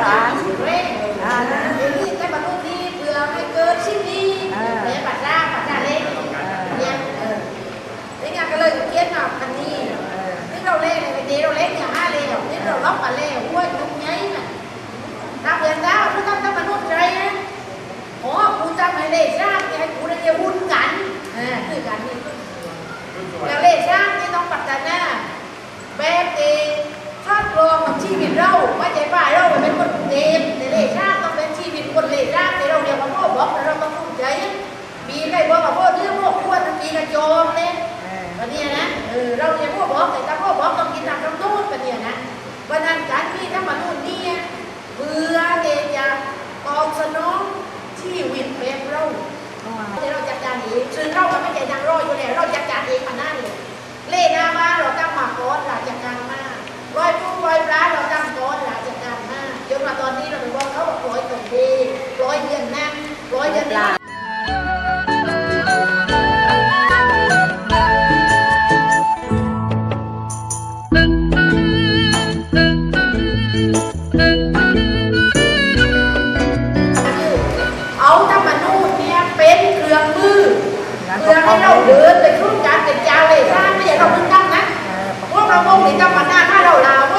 ศาลเร่งอ่านะเดี๋ยวนี้ได้บรรลุนี้เพื่อให้เกิดสิ่งนี้อ่าในปัจจ้าปัจจ้าเล็กเนี่ยเออนี่งานก็เลยเขียนมาคันนี้เออนี่เราเล่นในเดเราเล่นเนี่ยห้าเล่นี่เราล็อกมาเล่หัวจุกไงน่ะถ้าเปลี่ยนแล้วถ้าต้องต้องมนุษย์ใจนะอ๋อกูจำไม่เล่ชาติไงกูได้จะวุ่นกันอ่าคือกันนี่แล้วเล่ชาตินี่ เออเราเรียนพวกบอกแต่ถ้าพวกบอกต้องกินน้ำน้ำนูนวันนี้นะวันนั้นการที่ถ้ามานู่นนี่เพื่อเดจะตอบสนองชีวิตแบบเราที่เราจัดการเองซึ่งเราก็ไม่ใช่นางรออยู่แล้วเราจัดการเองมาหน้าเลยเล่หน้ามาเราตั้งมากอนหลังจัดการมาร้อยผู้ร้อยร้าเราตั้งกอนหลังจัดการมาจนมาตอนนี้เราไปบอกเขาบอกร้อยตรงดีร้อยเดือนนั่นร้อยเดือนนี้ เพื่อให้เราเดินไปครุ่งการเป็นเจ้าเลยถ้าไม่ใช่เราเพิ่งตั้งนะพวกเราโมงหรือจำวันหน้าถ้าเราลาเ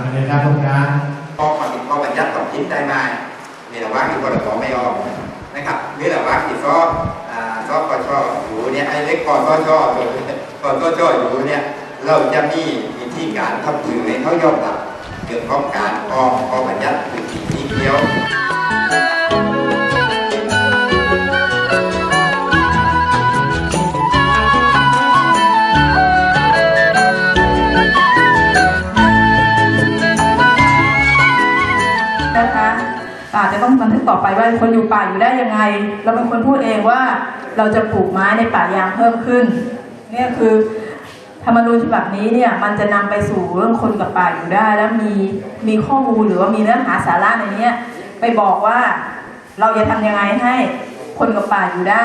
การดูงานในด้านตรงนั้นข้อความผิดข้อบัญญัติต่อทิศได้ไหมในระหว่าที่กรตไม่ออกนะครับหรือระหว่าที่ซ้อซ้อกชอยู่เนี่ยไอ้เล็กกอซ้อชอยู่กอซ้อชอยู่เนี่ยเราจะมีวิธีการทำถือให้เขายอมรับเกี่ยวกับการออกข้อบัญญัติคือสิ่งที่เกี่ยว อาจจะต้องบันทึกต่อไปว่าคนอยู่ป่าอยู่ได้ยังไง เราเป็นคนพูดเองว่าเราจะปลูกไม้ในป่ายางเพิ่มขึ้นเนี่ยคือธรรมนูญฉบับนี้เนี่ยมันจะนำไปสู่เรื่องคนกับป่าอยู่ได้ แล้วมีมีข้อมูลหรือว่ามีเนื้อหาสาระในนี้ไปบอกว่าเราจะทำยังไงให้คนกับป่าอยู่ได้